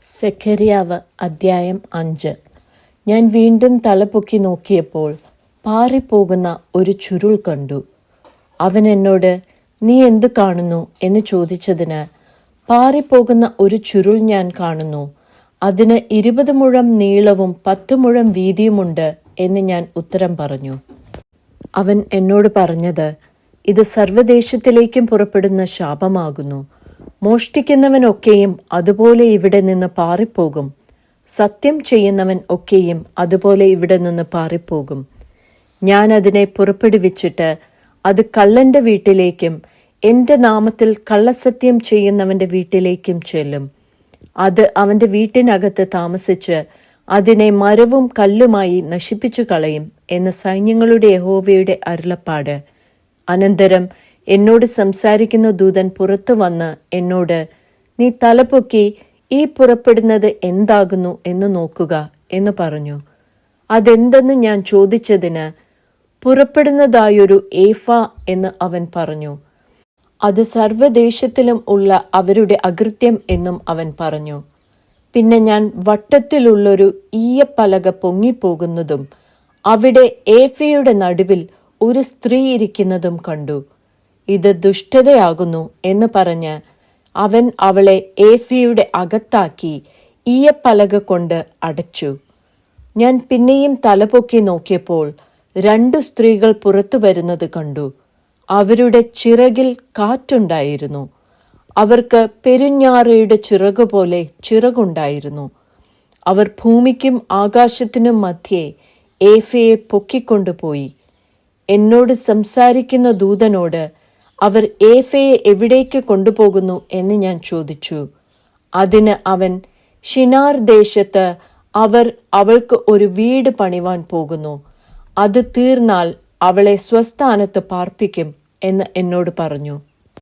സെഖരിയാവ് അദ്ധ്യായം അഞ്ച്. ഞാൻ വീണ്ടും തലപൊക്കി നോക്കിയപ്പോൾ പാറിപ്പോകുന്ന ഒരു ചുരുൾ കണ്ടു. അവൻ എന്നോട് നീ എന്ത് കാണുന്നു? എന്ന് ചോദിച്ചതിന് പാറിപ്പോകുന്ന ഒരു ചുരുൾ ഞാൻ കാണുന്നു. അതിന് ഇരുപത് മുഴം നീളവും പത്ത് മുഴം വീതിയുമുണ്ട് എന്ന് ഞാൻ ഉത്തരം പറഞ്ഞു. അവൻ എന്നോട് പറഞ്ഞത് ഇത് സർവദേശത്തിലേക്കും പുറപ്പെടുന്ന ശാപമാകുന്നു. മോഷ്ടിക്കുന്നവനൊക്കെയും അതുപോലെ ഇവിടെ നിന്ന് പാറിപ്പോകും. സത്യം ചെയ്യുന്നവൻ ഒക്കെയും അതുപോലെ ഇവിടെ നിന്ന് പാറിപ്പോകും. ഞാൻ അതിനെ പുറപ്പെടുവിച്ചിട്ട് അത് കള്ളന്റെ വീട്ടിലേക്കും എന്റെ നാമത്തിൽ കള്ളസത്യം ചെയ്യുന്നവന്റെ വീട്ടിലേക്കും ചെല്ലും. അത് അവന്റെ വീട്ടിനകത്ത് താമസിച്ച് അതിനെ മരവും കല്ലുമായി നശിപ്പിച്ചു കളയും എന്ന സൈന്യങ്ങളുടെ യഹോവയുടെ അരുളപ്പാട്. അനന്തരം എന്നോട് സംസാരിക്കുന്ന ദൂതൻ പുറത്തു വന്ന് എന്നോട് നീ തലപൊക്കി ഈ പുറപ്പെടുന്നത് എന്താകുന്നു എന്ന് നോക്കുക എന്ന് പറഞ്ഞു. അതെന്തെന്ന് ഞാൻ ചോദിച്ചതിന് പുറപ്പെടുന്നതായൊരു ഏഫ എന്ന് അവൻ പറഞ്ഞു. അത് സർവദേശത്തിലും ഉള്ള അവരുടെ അകൃത്യം എന്നും അവൻ പറഞ്ഞു. പിന്നെ ഞാൻ വട്ടത്തിലുള്ളൊരു ഈയപ്പലക പൊങ്ങിപ്പോകുന്നതും അവിടെ ഏഫയുടെ നടുവിൽ ഒരു സ്ത്രീ ഇരിക്കുന്നതും കണ്ടു. ഇത് ദുഷ്ടതയാകുന്നു എന്ന് പറഞ്ഞ് അവൻ അവളെ ഏഫിയുടെ അകത്താക്കി ഈയപ്പലക കൊണ്ട് അടച്ചു. ഞാൻ പിന്നെയും തലപൊക്കി നോക്കിയപ്പോൾ രണ്ടു സ്ത്രീകൾ പുറത്തു വരുന്നത് കണ്ടു. അവരുടെ ചിറകിൽ കാറ്റുണ്ടായിരുന്നു. അവർക്ക് പെരുഞ്ഞാറയുടെ ചിറകുപോലെ ചിറകുണ്ടായിരുന്നു. അവർ ഭൂമിക്കും ആകാശത്തിനും മധ്യേ ഏഫയെ പൊക്കിക്കൊണ്ടുപോയി. എന്നോട് സംസാരിക്കുന്ന ദൂതനോട് അവർ ഏഫയെ എവിടേക്ക് കൊണ്ടുപോകുന്നു എന്ന് ഞാൻ ചോദിച്ചു. അതിന് അവൻ ഷിനാർ ദേശത്ത് അവർ അവൾക്ക് ഒരു വീട് പണിവാൻ പോകുന്നു. അത് തീർന്നാൽ അവളെ സ്വസ്ഥാനത്ത് പാർപ്പിക്കും എന്ന് എന്നോട് പറഞ്ഞു.